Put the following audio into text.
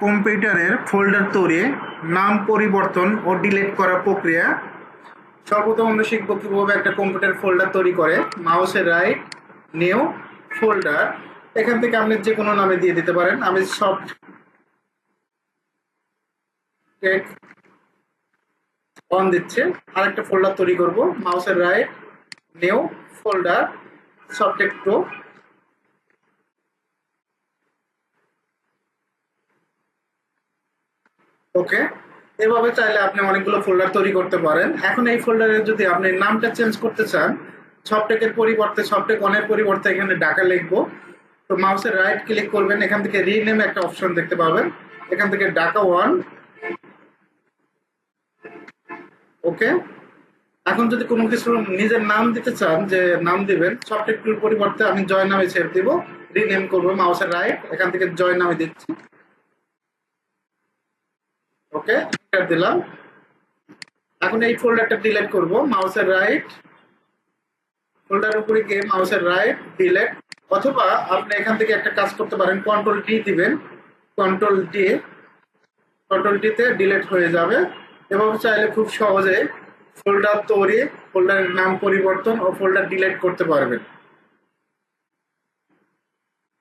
কম্পিউটারের ফোল্ডার তৈরি, নাম পরিবর্তন ও ডিলিট করার প্রক্রিয়া। সর্বপ্রথম আমরা শিখব কীভাবে একটা কম্পিউটার ফোল্ডার তৈরি করে। মাউসের রাইট নিউ ফোল্ডার এখান থেকে আপনি যে কোনো নামে দিয়ে দিতে পারেন। আমি সফট টেক অন দিচ্ছে। আরেকটা ফোল্ডার তৈরি করব। মাউসের right new folder Softech pro okay? এভাবে চাইলে আপনি অনেকগুলো ফোল্ডার তৈরি করতে পারেন। এখন এই ফোল্ডারে যদি আপনি নামটা চেঞ্জ করতে চান সফটেকের পরিবর্তে সফটেক অনের পরিবর্তে এখানে ডাকা লিখব। তো মাউসের রাইট ক্লিক করবেন, এখান থেকে রিনেম একটা অপশন দেখতে পাবেন। এখান থেকে ডাকা ওয়ান ওকে? এখন যদি কোনো কিছু নিজের নাম দিতে চান, যে নাম দিবেন সফটেকটির পরিবর্তে আমি জয় নামে ছেড়ে দিব। রিনেম করব, মাউসের রাইট এখান থেকে জয় নামে দিচ্ছি। ওকে এন্টার দিলাম। এখন এই ফোল্ডারটা ডিলিট করব মাউসের রাইট ফোল্ডার উপরে গিয়ে মাউসের রাইট ডিলিট অথবা আপনি এখান থেকে একটা কাজ করতে পারেন কন্ট্রোল ডি দিবেন। কন্ট্রোল ডি কন্ট্রোল ডিতে ডিলিট হয়ে যাবে। এবং চাইলে খুব সহজে ফোল্ডার তৈরি ফোল্ডারের নাম পরিবর্তন ও ফোল্ডার ডিলিট করতে পারবেন।